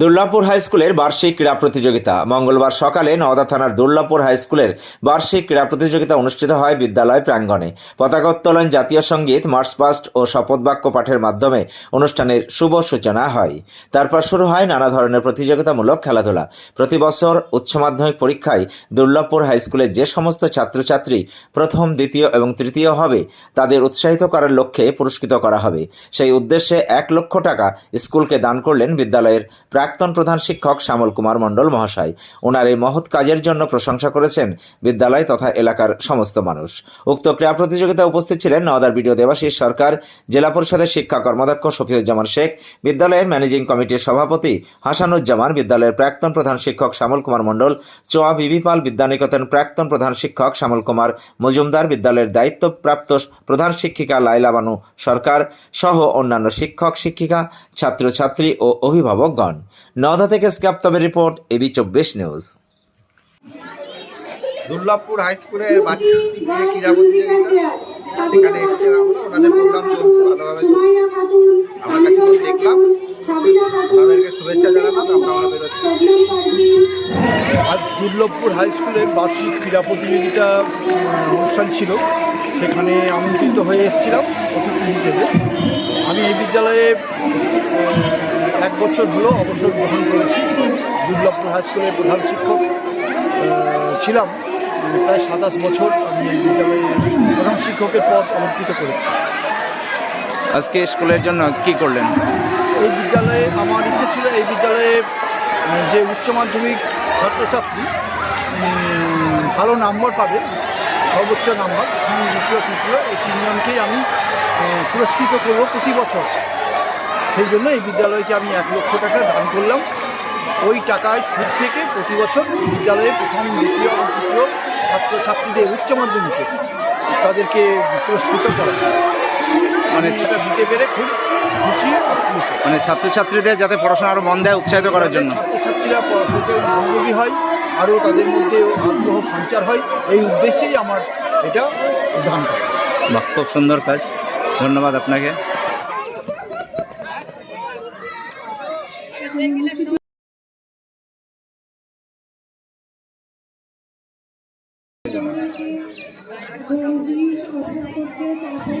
দুর্লাপুর high স্কুলের বার্ষিক ক্রীড়া প্রতিযোগিতা। মঙ্গলবার সকালে নওদা থানার দুর্লাপুর হাই স্কুলের বার্ষিক ক্রীড়া প্রতিযোগিতা অনুষ্ঠিত হয় বিদ্যালয় প্রাঙ্গণে। পতাকা উত্তোলন জাতীয় সংগীত, মার্চ পাস্ট ও শপথ বাক্য পাঠের মাধ্যমে অনুষ্ঠানের শুভ সূচনা হয়। তারপর শুরু হয় নানা ধরনের প্রতিযোগিতামূলক খেলাধুলা। প্রতি বছর উচ্চ মাধ্যমিক পরীক্ষায় দুর্লভপুর হাই স্কুলের যে সমস্ত ছাত্রছাত্রী প্রথম, দ্বিতীয় এবং তৃতীয় হবে, তাদের উৎসাহিত করার লক্ষ্যে পুরস্কৃত করা হবে। সেই উদ্দেশ্যে এক লক্ষ টাকা স্কুলকে দান করলেন বিদ্যালয়ের প্রাক্তন প্রধান শিক্ষক শ্যামল কুমার মণ্ডল মহাশয়। ওনার এই মহৎ কাজের জন্য প্রশংসা করেছেন বিদ্যালয় তথা এলাকার সমস্ত মানুষ। উক্ত ক্রীড়া প্রতিযোগিতায় উপস্থিত ছিলেন নওদার বিডিও দেবাশিস সরকার, জেলা পরিষদের শিক্ষা কর্মাধ্যক্ষ শফিউজ্জামান শেখ, বিদ্যালয়ের ম্যানেজিং কমিটির সভাপতি হাসানুজ্জামান, বিদ্যালয়ের প্রাক্তন প্রধান শিক্ষক শ্যামল কুমার মণ্ডল, চোয়া বিবি পাল, বিদ্যানিকেতন প্রাক্তন প্রধান শিক্ষক শ্যামল কুমার, মজুমদার বিদ্যালয়ের দায়িত্বপ্রাপ্ত প্রধান শিক্ষিকা লাইলা বানু সরকার, সহ অন্যান্য শিক্ষক, শিক্ষিকা, ছাত্রছাত্রী ও অভিভাবকগণ। নওদা থেকে স্ক্যাপ্তবের রিপোর্ট এবি চব্বিশ নিউজ। দুর্লভপুর হাই স্কুলের বার্ষিক ক্রীড়া প্রতিযোগিতা সেখানে এসেছিলাম আমরা ওনাদের প্রোগ্রাম চলছে ভালোভাবে চলছে। আমার কাছে দেখলাম ওনাদেরকে শুভেচ্ছা জানালাম আমরা আমরা বেরোচ্ছি। আজ দুর্লভপুর হাই স্কুলের বার্ষিক ক্রীড়া প্রতিযোগিতা অনুষ্ঠান ছিল। সেখানে আমন্ত্রিত হয়ে এসেছিলাম অতিথি হিসেবে। আমি এই বিদ্যালয়ে এক বছর হলো অবসর গ্রহণ করেছি। দুর্লভপুর হাই স্কুলের প্রধান শিক্ষক ছিলাম। প্রায় সাতাশ বছর আমি এই বিদ্যালয়ে প্রধান শিক্ষকের পদ অলঙ্কৃত করেছি। আজকে স্কুলের জন্য কি করলেন? এই বিদ্যালয়ে আমার ইচ্ছে ছিল এই বিদ্যালয়ে যে উচ্চ মাধ্যমিক ছাত্রছাত্রী ভালো নাম্বার পাবে সর্বোচ্চ নাম্বার দ্বিতীয় তৃতীয় এই তিনজনকেই আমি পুরস্কৃত করব প্রতি বছর। সেই জন্য এই বিদ্যালয়কে আমি এক লক্ষ টাকা দান করলাম। ওই টাকায় সুদ থেকে প্রতি বছর বিদ্যালয়ে প্রথম দ্বিতীয় এবং তৃতীয় ছাত্রছাত্রীদের উচ্চ মাধ্যমিকে তাদেরকে পুরস্কৃত করা মানে সেটা দিতে পেরে খুব খুশি মানে ছাত্রছাত্রীদের যাতে পড়াশোনা আরও মন দেয় উৎসাহিত করার জন্য। ছাত্রছাত্রীরা পড়াশোনাতে মনোযোগী হয় আরও তাদের মধ্যে আগ্রহ সঞ্চার হয় এই উদ্দেশ্যেই আমার এটা বাহ খুব সুন্দর কাজ। ধন্যবাদ আপনাকে। জিনিস অর্ডার করছে তারপরে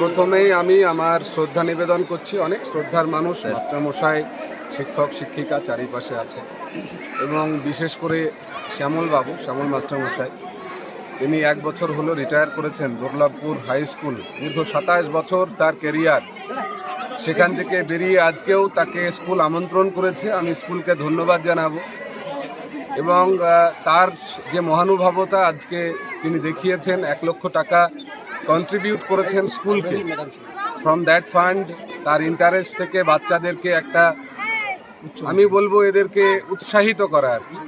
প্রথমেই আমি আমার শ্রদ্ধা নিবেদন করছি। অনেক শ্রদ্ধার মানুষ, মাস্টারমশাই, শিক্ষক, শিক্ষিকা চারিপাশে আছে। এবং বিশেষ করে শ্যামল বাবু শ্যামল মাস্টারমশাই, তিনি এক বছর হলো রিটায়ার করেছেন দুর্লভপুর হাই স্কুল দীর্ঘ সাতাশ বছর তার কেরিয়ার সেখান থেকে বেরিয়ে আজকেও তাকে স্কুল আমন্ত্রণ করেছে। আমি স্কুলকে ধন্যবাদ জানাব। এবং তার যে মহানুভবতা আজকে তিনি দেখিয়েছেন এক লক্ষ টাকা কন্ট্রিবিউট করেছেন স্কুলকে। ফ্রম দ্যাট ফান্ড তার ইন্টারেস্ট থেকে বাচ্চাদেরকে একটা, আমি বলব এদেরকে উৎসাহিত করা আর কি।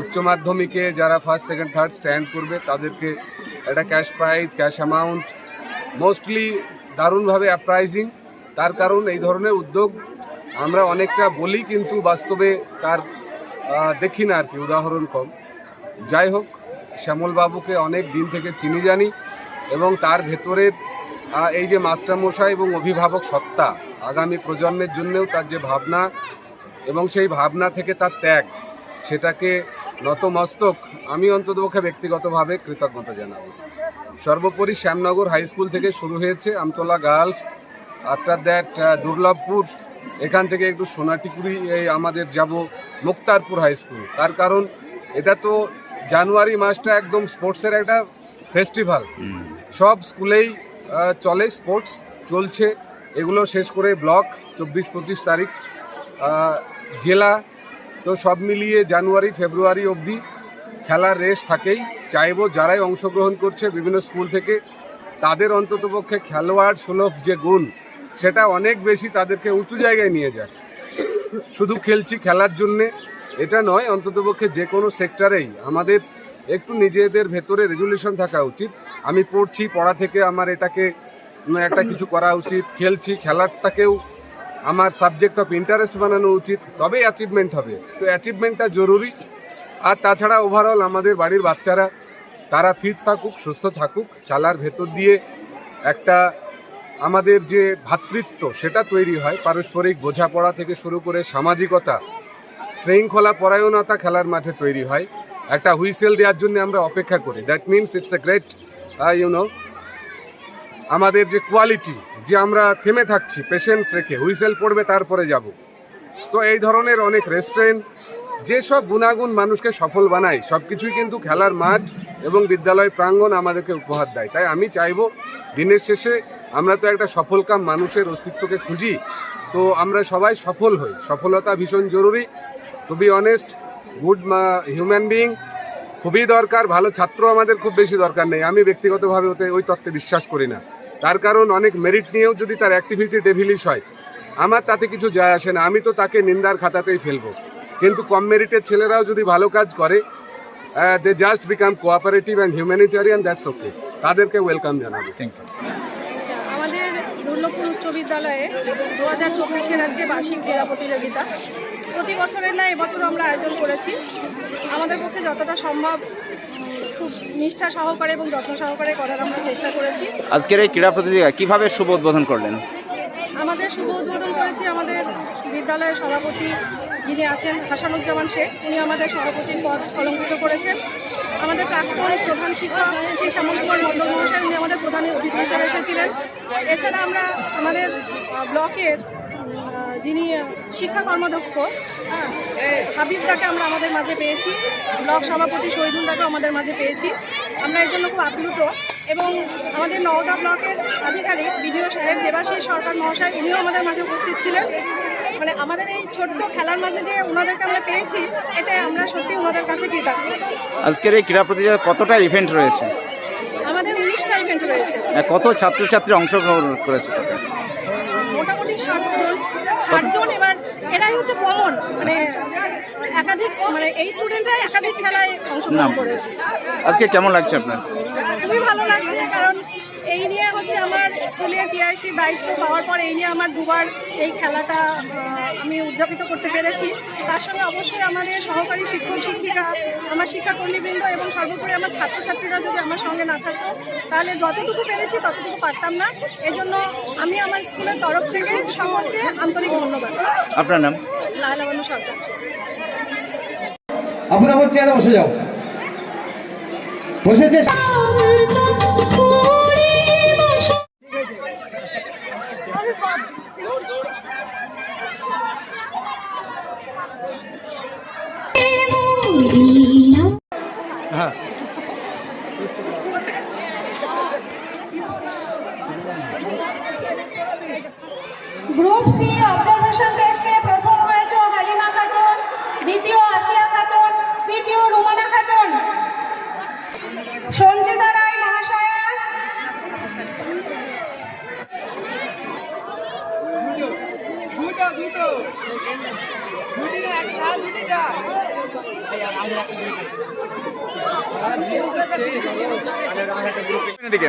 উচ্চ মাধ্যমিকে যারা ফার্স্ট সেকেন্ড থার্ড স্ট্যান্ড করবে, তাদেরকে একটা cash prize cash amount mostly দারুণভাবে অ্যাপ্রাইজিং তার কারণ এই ধরনের উদ্যোগ আমরা অনেকটা বলি, কিন্তু বাস্তবে তার দেখি না আর কি, উদাহরণ কম। যাই হোক শ্যামলবাবুকে অনেক দিন থেকে চিনি জানি এবং তার ভেতরের এই যে মাস্টারমশাই এবং অভিভাবক সত্তা, আগামী প্রজন্মের জন্যেও তার যে ভাবনা এবং সেই ভাবনা থেকে তার ত্যাগ, সেটাকে নতমস্তক আমি অন্ততপক্ষে ব্যক্তিগতভাবে কৃতজ্ঞতা জানাব। সর্বোপরি শ্যামনগর হাই স্কুল থেকে শুরু হয়েছে Amtala girls, after that Durlabhpur, এখান থেকে একটু সোনাটিকুড়ি, এই আমাদের যাব মুক্তারপুর হাই স্কুল। তার কারণ, এটা তো জানুয়ারি মাসটা একদম স্পোর্টসের একটা ফেস্টিভ্যাল সব স্কুলেই চলে স্পোর্টস চলছে। এগুলো শেষ করে ব্লক চব্বিশ পঁচিশ তারিখ। জেলা তো সব মিলিয়ে জানুয়ারি ফেব্রুয়ারি অবধি খেলার রেস থাকেই। চাইব যারাই অংশগ্রহণ করছে বিভিন্ন স্কুল থেকে তাদের অন্ততপক্ষে খেলোয়াড় সুলভ যে গুণ সেটা অনেক বেশি তাদেরকে উঁচু জায়গায় নিয়ে যায় শুধু খেলছি খেলার জন্যে এটা নয়, অন্ততপক্ষে যে কোনো সেক্টরেই আমাদের একটু নিজেদের ভেতরে রেজুলেশন থাকা উচিত। আমি পড়ছি, পড়া থেকে আমার এটাকে একটা কিছু করা উচিত, খেলছি, খেলাটাকেও আমার সাবজেক্ট অফ ইন্টারেস্ট বানানো উচিত, তবেই অ্যাচিভমেন্ট হবে। তো অ্যাচিভমেন্টটা জরুরি। আর তাছাড়া ওভারঅল আমাদের বাড়ির বাচ্চারা, তারা ফিট থাকুক, সুস্থ থাকুক, খেলার ভেতর দিয়ে একটা আমাদের যে ভ্রাতৃত্ব সেটা তৈরি হয়, পারস্পরিক বোঝাপড়া থেকে শুরু করে সামাজিকতা শৃঙ্খলা পরায়ণতা খেলার মাঠে তৈরি হয়। একটা হুইসেল দেওয়ার জন্য আমরা অপেক্ষা করি। That means it's a great you know আমাদের যে কোয়ালিটি যে আমরা থেমে থাকছি পেশেন্স রেখে হুইসেল পড়বে, তারপরে যাব। তো এই ধরনের অনেক রেস্টুরেন্ট যেসব গুণাগুণ মানুষকে সফল বানায় সব কিছুই কিন্তু খেলার মাঠ এবং বিদ্যালয় প্রাঙ্গণ আমাদেরকে উপহার দেয়। তাই আমি চাইব, দিনের শেষে আমরা তো একটা সফলকাম মানুষের অস্তিত্বকে খুঁজি, তো আমরা সবাই সফল হই। সফলতা ভীষণ জরুরি। To be honest good human being খুবই দরকার ভালো ছাত্র আমাদের খুব বেশি দরকার নেই। আমি ব্যক্তিগতভাবে ওতে ওই তত্ত্বে বিশ্বাস করি না। তার কারণ অনেক মেরিট নিয়েও যদি তার অ্যাক্টিভিটি ডেভিলিশ হয় আমার তাতে কিছু যায় আসে না। আমি তো তাকে নিন্দার খাতাতেই ফেলব। কিন্তু কম মেরিটের ছেলেরাও যদি ভালো কাজ করে they just become cooperative and humanitarian that's okay তাদেরকে ওয়েলকাম জানাব। থ্যাংক ইউ আমাদের দুর্লভপুর উচ্চ বিদ্যালয়ে দু হাজার চব্বিশের আজকে বার্ষিক ক্রীড়া প্রতিযোগিতা। প্রতি বছরের না এবছর আমরা আয়োজন করেছি। আমাদের পক্ষে যতটা সম্ভব খুব নিষ্ঠা সহকারে এবং যত্ন সহকারে করার আমরা চেষ্টা করেছি। আজকের এই ক্রীড়া প্রতিযোগিতা কীভাবে শুভ উদ্বোধন করলেন? আমাদের শুভ উদ্বোধন করেছি আমাদের বিদ্যালয়ের সভাপতি যিনি আছেন হাসানুজ্জামান শেখ। উনি আমাদের সভাপতির পদ অলঙ্কৃত করেছেন। আমাদের প্রাক্তন প্রধান শিক্ষক শ্রী শ্যামল কুমার মণ্ডল মহাশয় উনি আমাদের প্রধান অতিথি হিসেবে এসেছিলেন। এছাড়া আমরা আমাদের ব্লকের যিনি শিক্ষা কর্মাধ্যক্ষ হ্যাঁ, হাবিব দাকে আমরা আমাদের মাঝে পেয়েছি ব্লক সভাপতি শহীদুল দাকে আমাদের মাঝে পেয়েছি। আমরা এর জন্য খুব আপ্লুত এবং আমাদের নওদা ব্লকের আধিকারিক বিডিও সাহেব দেবাশিস সরকার মহাশয় উনিও আমাদের মাঝে উপস্থিত ছিলেন। মানে আমাদের এই ছোট্ট খেলার মাঝে যে ওনাদেরকে আমরা পেয়েছি এতে আমরা সত্যি ওনাদের কাছে কৃতজ্ঞ। আজকের এই ক্রীড়া প্রতিযোগিতা কতটা ইভেন্ট রয়েছে? আমাদের উনিশটা ইভেন্ট রয়েছে। আহ, কত ছাত্রছাত্রী অংশগ্রহণ করেছে? ষাটজন এবার এরাই হচ্ছে কমন মানে একাধিক মানে এই স্টুডেন্টরা একাধিক খেলায় অংশগ্রহণ। করেছে আজকে কেমন লাগছে আপনার খুবই ভালো লাগছে কারণ এই নিয়ে হচ্ছে আমার স্কুলের টিআইসি দায়িত্ব পাওয়ার পর এই নিয়ে আমার দুবার এই খেলাটা আমি উদযাপিত করতে পেরেছি। তার সঙ্গে অবশ্যই আমাদের সহকারী শিক্ষক শিক্ষিকা আমার শিক্ষাকর্মীবৃন্দ এবং সর্বোপরি আমার ছাত্রছাত্রীরা যদি আমার সঙ্গে না থাকতো তাহলে যতটুকু পেরেছি ততটুকু পারতাম না। এজন্য আমি আমার স্কুলের তরফ থেকে সকলকে আন্তরিক ধন্যবাদ। আপনার নাম? লায়লা বানু সরকার। আপনি আমার চেয়ারে বসে যাও। বসেছে। গ্রুপ সি অবজারভেশন টেস্টে প্রথম হয়েছে হালিমা খাতুন, দ্বিতীয় আসিয়া খাতুন, তৃতীয় রুমানা খাতুন। সঞ্চিতা রায় মহাশয়া। এদিকে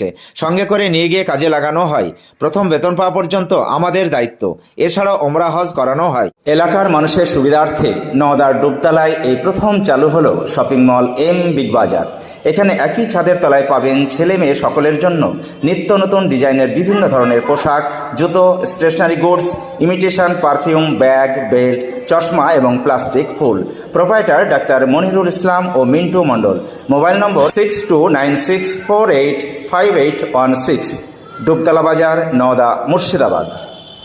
রয়েছে সঙ্গে করে নিয়ে গিয়ে কাজে লাগানো হয়। প্রথম বেতন পাওয়া পর্যন্ত আমাদের দায়িত্ব। এছাড়াও ওমরা হজ করানো হয়। এলাকার মানুষের সুবিধার্থে নওদার ডুবতলায় এই প্রথম চালু হলো শপিং মল এম বিগ বাজার। এখানে একই ছাদের তলায় পাবেন ছেলে মেয়ে সকলের জন্য নিত্য নতুন ডিজাইনের বিভিন্ন ধরনের পোশাক, জুতো stationery goods imitation perfume bag belt চশমা এবং প্লাস্টিক ফুল। প্রোপাইটার ডাক্তার মনিরুল ইসলাম ও Mintu Mondal. Mobile number six two nine six four eight five eight one six Dubtala বাজার নওদা মুর্শিদাবাদ